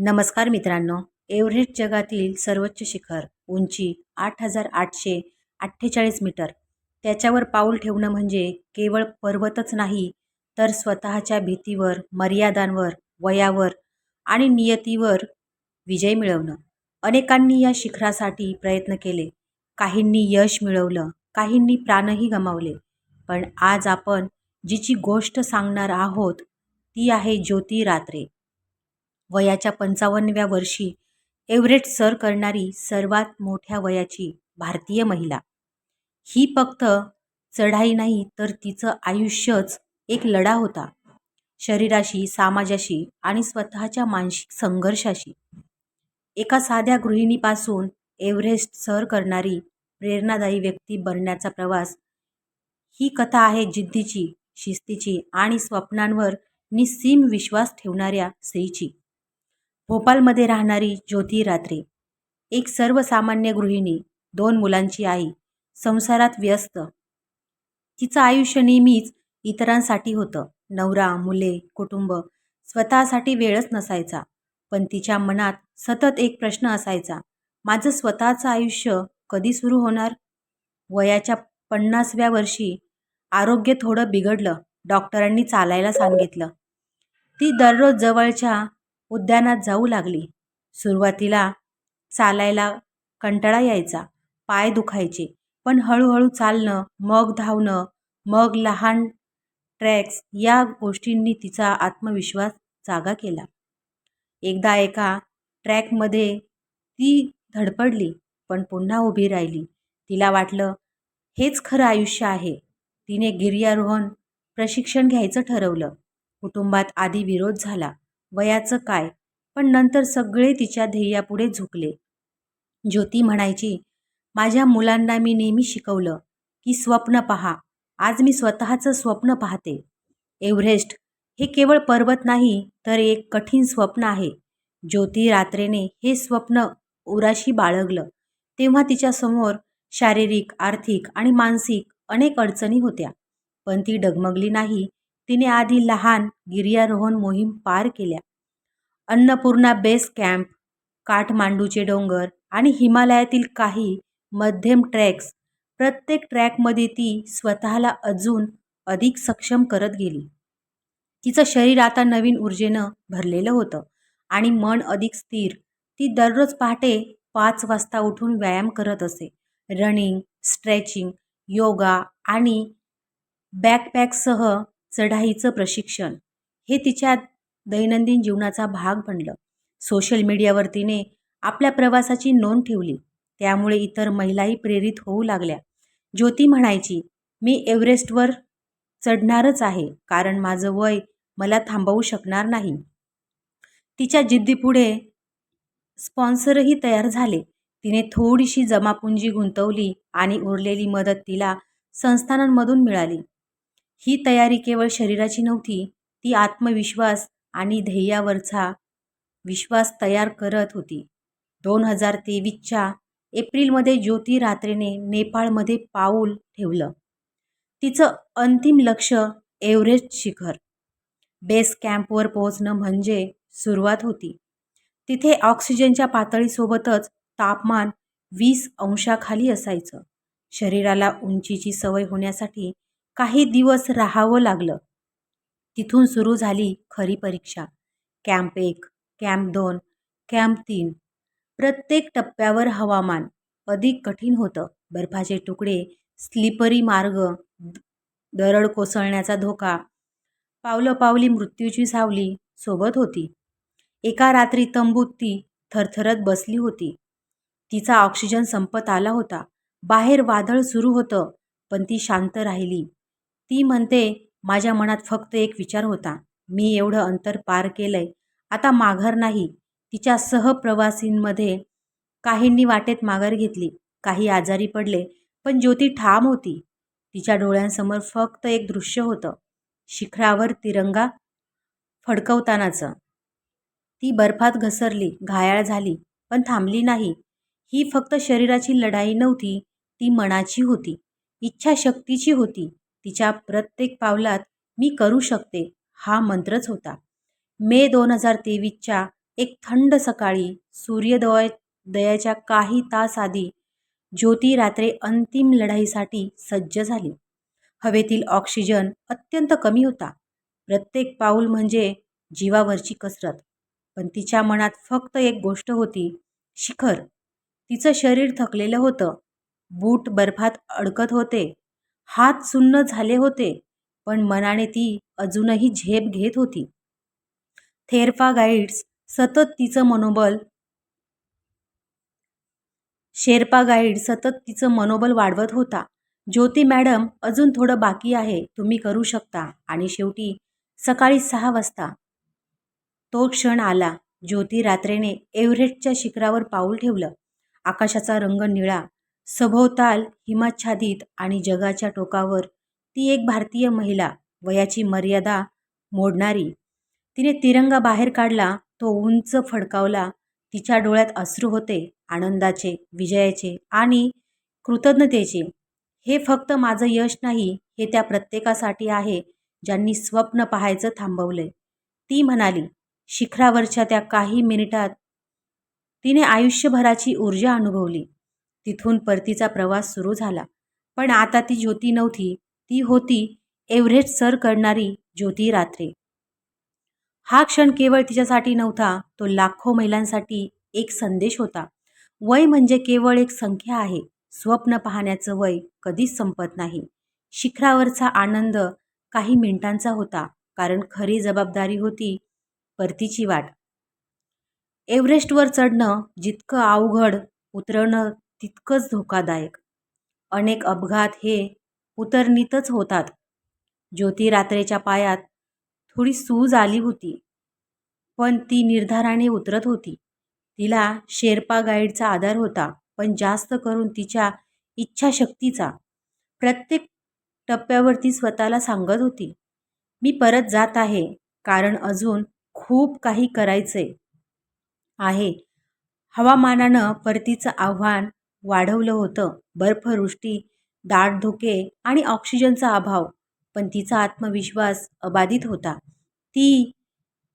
नमस्कार मित्रांनो एव्हरेस्ट जगातील सर्वोच्च शिखर उंची आठ हजार आठशे अठ्ठेचाळीस मीटर. त्याच्यावर पाऊल ठेवणं म्हणजे केवळ पर्वतच नाही तर स्वतःच्या भीतीवर मर्यादांवर वयावर आणि नियतीवर विजय मिळवणं. अनेकांनी या शिखरासाठी प्रयत्न केले. काहींनी यश मिळवलं काहींनी प्राणही गमावले. पण आज आपण जिची गोष्ट सांगणार आहोत ती आहे ज्योती रात्रे वयाच्या पंचावन्नव्या वर्षी एव्हरेस्ट सर करणारी सर्वात मोठ्या वयाची भारतीय महिला. ही फक्त चढाई नाही तर तिचं आयुष्यच एक लढा होता. शरीराशी समाजाशी आणि स्वतःच्या मानसिक संघर्षाशी. एका साध्या गृहिणीपासून एव्हरेस्ट सर करणारी प्रेरणादायी व्यक्ती बनण्याचा प्रवास ही कथा आहे जिद्दीची शिस्तीची आणि स्वप्नांवर निस्सीम विश्वास ठेवणाऱ्या स्त्रीची. भोपाळमध्ये राहणारी ज्योती रात्रे. एक सर्वसामान्य गृहिणी दोन मुलांची आई संसारात व्यस्त. तिचं आयुष्य नेहमीच इतरांसाठी होतं. नवरा मुले कुटुंब स्वतःसाठी वेळच नसायचा. पण तिच्या मनात सतत एक प्रश्न असायचा माझं स्वतःचं आयुष्य कधी सुरू होणार? वयाच्या पन्नासव्या वर्षी आरोग्य थोडं बिघडलं. डॉक्टरांनी चालायला सांगितलं. ती दररोज जवळच्या उद्यानात जाऊ लागली. सुरुवातीला चालायला कंटाळा यायचा पाय दुखायचे पण हळूहळू चालणं मग धावणं मग लहान ट्रॅक्स या गोष्टींनी तिचा आत्मविश्वास जागा केला. एकदा एका ट्रॅकमध्ये ती धडपडली पण पुन्हा उभी राहिली. तिला वाटलं हेच खरं आयुष्य आहे. तिने गिर्यारोहण प्रशिक्षण घ्यायचं ठरवलं. कुटुंबात आधी विरोध झाला. वयाचं काय? पण नंतर सगळे तिच्या ध्येयापुढे झुकले. ज्योती म्हणायची माझ्या मुलांना मी नेहमी शिकवलं की स्वप्न पहा. आज मी स्वतःचं स्वप्न पाहते. एव्हरेस्ट हे केवळ पर्वत नाही तर एक कठीण स्वप्न आहे. ज्योती रात्रेने हे स्वप्न उराशी बाळगलं. तेव्हा तिच्यासमोर शारीरिक आर्थिक आणि मानसिक अनेक अडचणी होत्या. पण ती डगमगली नाही तिने आधी लहान गिर्यारोहण मोहीम पार केल्या. अन्नपूर्णा बेस कॅम्प काठमांडूचे डोंगर आणि हिमालयातील काही मध्यम ट्रॅक्स प्रत्येक ट्रॅकमध्ये ती स्वतःला अजून अधिक सक्षम करत गेली. तिचं शरीर आता नवीन ऊर्जेनं भरलेलं होतं आणि मन अधिक स्थिर. ती दररोज पहाटे पाच वाजता उठून व्यायाम करत असे. रनिंग स्ट्रेचिंग योगा आणि बॅकपॅकसह चढाईचं प्रशिक्षण हे तिच्या दैनंदिन जीवनाचा भाग बनलं. सोशल मीडियावर तिने आपल्या प्रवासाची नोंद ठेवली. त्यामुळे इतर महिलाही प्रेरित होऊ लागल्या. ज्योती म्हणायची मी एव्हरेस्टवर चढणारच आहे कारण माझं वय मला थांबवू शकणार नाही. तिच्या जिद्दीपुढे स्पॉन्सरही तयार झाले. तिने थोडीशी जमापुंजी गुंतवली आणि उरलेली मदत तिला संस्थानांमधून मिळाली. ही तयारी केवळ शरीराची नव्हती ती आत्मविश्वास आणि ध्येयावरचा विश्वास तयार करत होती. दोन हजार तेवीसच्या एप्रिलमध्ये ज्योती रात्रेने नेपाळमध्ये पाऊल ठेवलं. तिचं अंतिम लक्ष एव्हरेस्ट शिखर बेस कॅम्पवर पोहोचणं म्हणजे सुरुवात होती. तिथे ऑक्सिजनच्या पातळीसोबतच तापमान वीस अंशाखाली असायचं. शरीराला उंचीची सवय होण्यासाठी काही दिवस राहावं लागलं. तिथून सुरू झाली खरी परीक्षा. कॅम्प एक कॅम्प दोन कॅम्प तीन. प्रत्येक टप्प्यावर हवामान अधिक कठीण होतं. बर्फाचे तुकडे स्लिपरी मार्ग दरड कोसळण्याचा धोका. पावलं पावली मृत्यूची सावली सोबत होती. एका रात्री तंबूत ती थरथरत बसली होती. तिचा ऑक्सिजन संपत आला होता. बाहेर वादळ सुरू होतं पण ती शांत राहिली. ती म्हणते माझ्या मनात फक्त एक विचार होता. मी एवढं अंतर पार केलंय. आता माघार नाही. तिच्या सहप्रवासींमध्ये काहींनी वाटेत माघार घेतली. काही आजारी पडले. पण ज्योती ठाम होती. तिच्या डोळ्यांसमोर फक्त एक दृश्य होतं. शिखरावर तिरंगा फडकवतानाचं. ती बर्फात घसरली. घायाळ झाली. पण थांबली नाही. ही फक्त शरीराची लढाई नव्हती. ती मनाची होती. इच्छाशक्तीची होती. तिच्या प्रत्येक पावलात मी करू शकते हा मंत्रच होता. मे दोन हजार तेवीसच्या एक थंड सकाळी सूर्योदय दयाच्या काही तास आधी ज्योती रात्रे अंतिम लढाईसाठी सज्ज झाली. हवेतील ऑक्सिजन अत्यंत कमी होता. प्रत्येक पाऊल म्हणजे जीवावरची कसरत. पण तिच्या मनात फक्त एक गोष्ट होती शिखर. तिचं शरीर थकलेलं होतं. बूट बर्फात अडकत होते. हात सुन्न झाले होते पण मनाने ती अजूनही झेप घेत होती. थेरफा गाईड्स सतत तिचं मनोबल शेर्पा गाईड सतत तिचं मनोबल वाढवत होता. ज्योती मॅडम अजून थोडं बाकी आहे तुम्ही करू शकता. आणि शेवटी सकाळी सहा वाजता. तो क्षण आला. ज्योती रात्रेने एव्हरेस्टच्या शिखरावर पाऊल ठेवलं. आकाशाचा रंग निळा सभोवताल हिमाच्छादित आणि जगाच्या टोकावर ती एक भारतीय महिला वयाची मर्यादा मोडणारी. तिने तिरंगा बाहेर काढला तो उंच फडकावला तिच्या डोळ्यात अश्रू होते आनंदाचे विजयाचे आणि कृतज्ञतेचे. हे फक्त माझं यश नाही हे त्या प्रत्येकासाठी आहे ज्यांनी स्वप्न पाहायचं थांबवलंय. ती म्हणाली शिखरावरच्या त्या काही मिनिटात तिने आयुष्यभराची ऊर्जा अनुभवली. तिथून परतीचा प्रवास सुरू झाला. पण आता ती ज्योती नव्हती. ती होती एव्हरेस्ट सर करणारी ज्योती रात्रे. हा क्षण केवळ तिच्यासाठी नव्हता तो लाखो महिलांसाठी एक संदेश होता. वय म्हणजे केवळ एक संख्या आहे. स्वप्न पाहण्याचं वय कधीच संपत नाही. शिखरावरचा आनंद काही मिनिटांचा होता कारण खरी जबाबदारी होती परतीची वाट. एव्हरेस्टवर चढणं जितकं अवघड उतरणं तितकंच धोकादायक. अनेक अपघात हे उतरणीतच होतात. ज्योतिरात्रेच्या पायात थोडी सूज आली होती पण ती निर्धाराने उतरत होती. तिला शेर्पा गाईडचा आधार होता पण जास्त करून तिच्या इच्छाशक्तीचा. प्रत्येक टप्प्यावर ती स्वतःला सांगत होती मी परत जात आहे कारण अजून खूप काही करायचंय आहे. हवामानानं परतीचं आव्हान वाढवलं होतं. बर्फवृष्टी दाट धुके आणि ऑक्सिजनचा अभाव पण तिचा आत्मविश्वास अबाधित होता. ती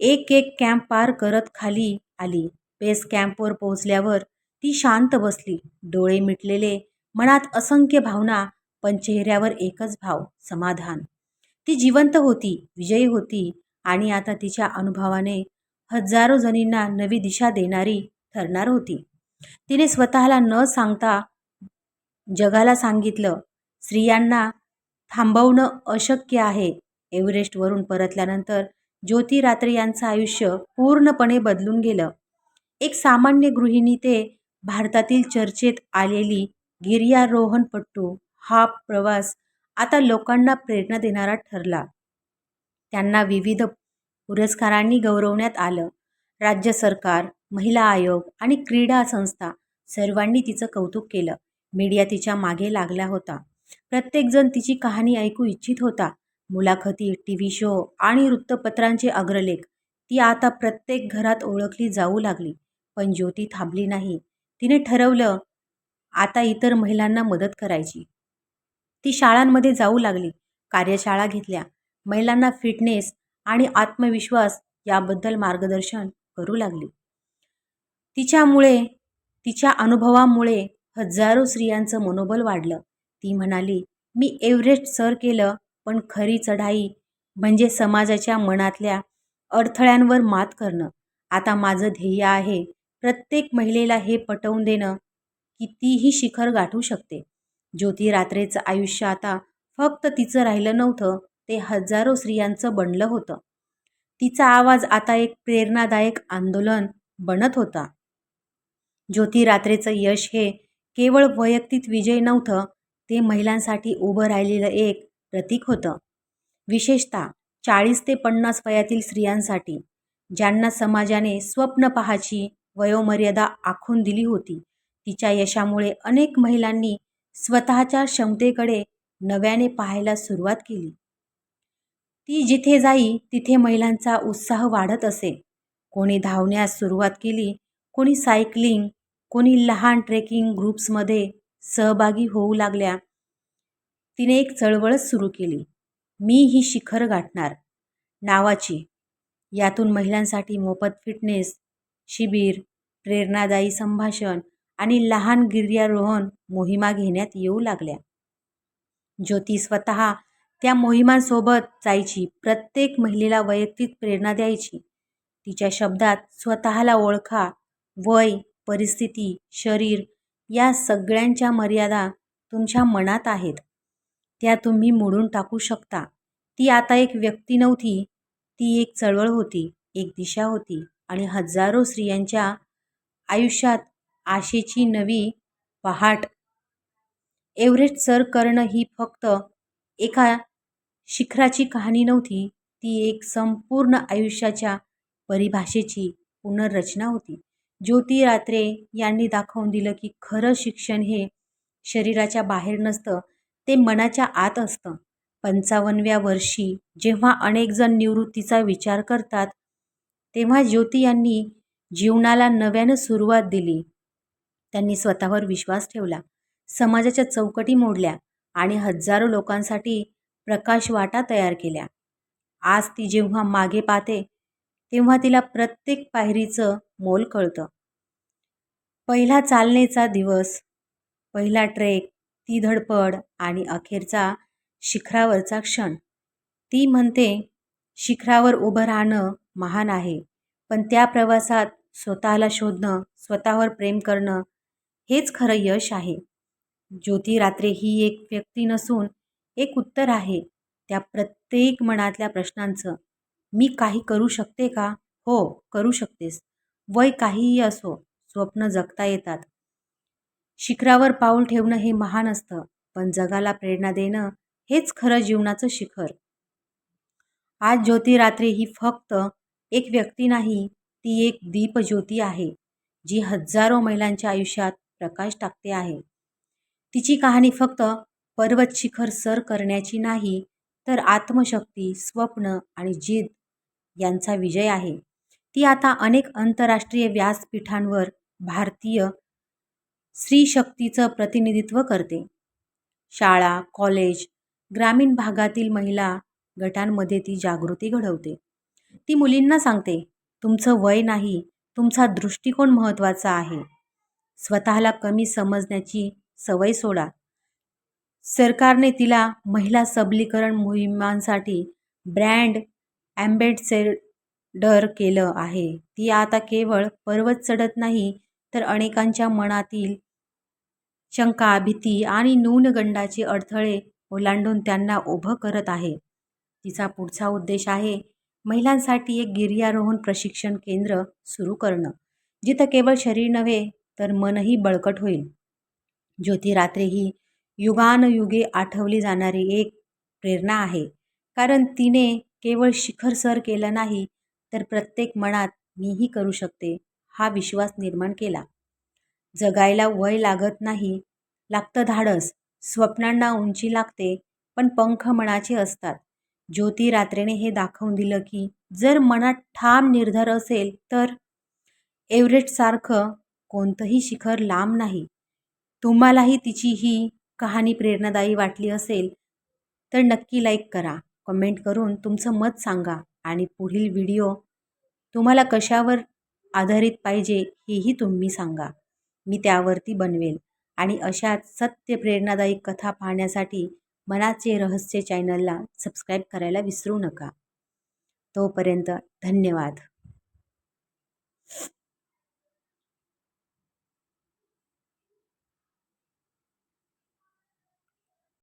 एक एक कॅम्प पार करत खाली आली. बेस कॅम्पवर पोहोचल्यावर ती शांत बसली. डोळे मिटलेले मनात असंख्य भावना पण चेहऱ्यावर एकच भाव समाधान. ती जिवंत होती विजयी होती आणि आता तिच्या अनुभवाने हजारो जणींना नवी दिशा देणारी ठरणार होती. तिने स्वतःला न सांगता जगाला सांगितलं स्त्रियांना थांबवणं अशक्य आहे. एव्हरेस्टवरून परतल्यानंतर ज्योती रात्रे यांचं आयुष्य पूर्णपणे बदलून गेलं. एक सामान्य गृहिणी ते भारतातील चर्चेत आलेली गिर्यारोहणपट्टू हा प्रवास आता लोकांना प्रेरणा देणारा ठरला. त्यांना विविध पुरस्कारांनी गौरवण्यात आलं. राज्य सरकार महिला आयोग आणि क्रीडा संस्था सर्वांनी तिचं कौतुक केलं. मीडिया तिच्यामागे लागला होता. प्रत्येकजण तिची कहाणी ऐकू इच्छित होता. मुलाखती टी व्ही शो आणि वृत्तपत्रांचे अग्रलेख ती आता प्रत्येक घरात ओळखली जाऊ लागली पण ज्योती थांबली नाही. तिने ठरवलं आता इतर महिलांना मदत करायची. ती शाळांमध्ये जाऊ लागली कार्यशाळा घेतल्या. महिलांना फिटनेस आणि आत्मविश्वास याबद्दल मार्गदर्शन करू लागली. तिच्यामुळे तिच्या अनुभवामुळे हजारो स्त्रियांचं मनोबल वाढलं. ती म्हणाली मी एव्हरेस्ट सर केलं पण खरी चढाई म्हणजे समाजाच्या मनातल्या अडथळ्यांवर मात करणं. आता माझं ध्येय आहे प्रत्येक महिलेला हे पटवून देणं की तीही शिखर गाठू शकते. ज्योती रात्रेचं आयुष्य आता फक्त तिचं राहिलं नव्हतं ते हजारो स्त्रियांचं बनलं होतं. तिचा आवाज आता एक प्रेरणादायक आंदोलन बनत होता. ज्योती रात्रेचं यश हे केवळ वैयक्तिक विजय नव्हतं ते महिलांसाठी उभं राहिलेलं एक प्रतीक होतं. विशेषतः चाळीस ते पन्नास वयातील स्त्रियांसाठी ज्यांना समाजाने स्वप्न पाहाची वयोमर्यादा आखून दिली होती तिच्या यशामुळे अनेक महिलांनी स्वतःच्या क्षमतेकडे नव्याने पाहायला सुरुवात केली. ती जिथे जाई तिथे महिलांचा उत्साह वाढत असे. कोणी धावण्यास सुरुवात केली कोणी सायकलिंग कोणी लहान ट्रेकिंग ग्रुप्समध्ये सहभागी होऊ लागल्या. तिने एक चळवळच सुरू केली. मी ही शिखर गाठणार. नावाची. यातून महिलांसाठी मोफत फिटनेस शिबिर प्रेरणादायी संभाषण आणि लहान गिर्यारोहण मोहिमा घेण्यात येऊ लागल्या. ज्योती स्वतः त्या मोहिमांसोबत जायची प्रत्येक महिलेला वैयक्तिक प्रेरणा द्यायची. तिच्या शब्दात स्वतःला ओळखा वय परिस्थिती शरीर या सगळ्यांच्या मर्यादा तुमच्या मनात आहेत. त्या तुम्ही मोडून टाकू शकता. ती आता एक व्यक्ती नव्हती. ती एक चळवळ होती एक दिशा होती आणि हजारो स्त्रियांच्या आयुष्यात आशेची नवी पहाट. एव्हरेस्ट सर करणं ही फक्त एका शिखराची कहाणी नव्हती. ती एक संपूर्ण आयुष्याच्या परिभाषेची पुनर्रचना होती. ज्योती रात्रे यांनी दाखवून दिलं की खरं शिक्षण हे शरीराच्या बाहेर नसतं ते मनाच्या आत असतं. पंचावन्नव्या वर्षी जेव्हा अनेकजण निवृत्तीचा विचार करतात तेव्हा ज्योती यांनी जीवनाला नव्यानं सुरुवात दिली. त्यांनी स्वतःवर विश्वास ठेवला. समाजाच्या चौकटी मोडल्या आणि हजारो लोकांसाठी प्रकाशवाटा तयार केल्या. आज ती जेव्हा मागे पाहते तेव्हा तिला प्रत्येक पायरीचं मोल कळतं. पहिला चालण्याचा दिवस पहिला ट्रेक ती धडपड आणि अखेरचा शिखरावरचा क्षण. ती म्हणते शिखरावर उभं राहणं महान आहे पण त्या प्रवासात स्वतःला शोधणं स्वतःवर प्रेम करणं हेच खरं यश आहे. ज्योती रात्रे ही एक व्यक्ती नसून एक उत्तर आहे त्या प्रत्येक मनातल्या प्रश्नांचं. मी काही करू शकते का? हो करू शकतेस. वय काहीही असो स्वप्न जगता येतात. शिखरावर पाऊल ठेवणं हे महान असतं पण जगाला प्रेरणा देणं हेच खरं जीवनाचं शिखर. आज ज्योतिरात्री ही फक्त एक व्यक्ती नाही ती एक दीपज्योती आहे जी हजारो महिलांच्या आयुष्यात प्रकाश टाकते आहे. तिची कहाणी फक्त पर्वत शिखर सर करण्याची नाही तर आत्मशक्ती स्वप्न आणि जिद यांचा विजय आहे. ती आता अनेक आंतरराष्ट्रीय व्यासपीठांवर भारतीय स्त्रीशक्तीचं प्रतिनिधित्व करते. शाळा कॉलेज ग्रामीण भागातील महिला गटांमध्ये ती जागृती घडवते. ती मुलींना सांगते तुमचं वय नाही तुमचा दृष्टिकोन महत्त्वाचा आहे. स्वतःला कमी समजण्याची सवय सोडा. सरकारने तिला महिला सबलीकरण मोहिमांसाठी ब्रँड ॲम्बेडसेडर केलं आहे. ती आता केवळ पर्वत चढत नाही तर अनेकांच्या मनातील शंका भीती आणि न्यूनगंडाचे अडथळे ओलांडून त्यांना उभं करत आहे. तिचा पुढचा उद्देश आहे महिलांसाठी एक गिर्यारोहण प्रशिक्षण केंद्र सुरू करणं जिथं केवळ शरीर नव्हे तर मनही बळकट होईल. ज्योती रात्रे ही युगानयुगे आठवली जाणारी एक प्रेरणा आहे कारण तिने केवळ शिखर सर केलं नाही तर प्रत्येक मनात मीही करू शकते हा विश्वास निर्माण केला. जगायला वय लागत नाही लागतं धाडस स्वप्नांना उंची लागते पण पंख मनाचे असतात. ज्योती रात्रेने हे दाखवून दिलं की जर मनात ठाम निर्धार असेल तर एव्हरेस्टसारखं कोणतंही शिखर लांब नाही. तुम्हालाही तिची ही कहाणी प्रेरणादायी वाटली असेल तर नक्की लाईक करा. कमेंट करून तुमचं मत सांगा आणि पुढील व्हिडिओ तुम्हाला कशावर आधारित पाहिजे हेही तुम्ही सांगा. मी त्यावरती बनवेल. आणि अशाच सत्य प्रेरणादायी कथा पाहण्यासाठी मनाचे रहस्य चॅनलला सबस्क्राईब करायला विसरू नका. तोपर्यंत धन्यवाद.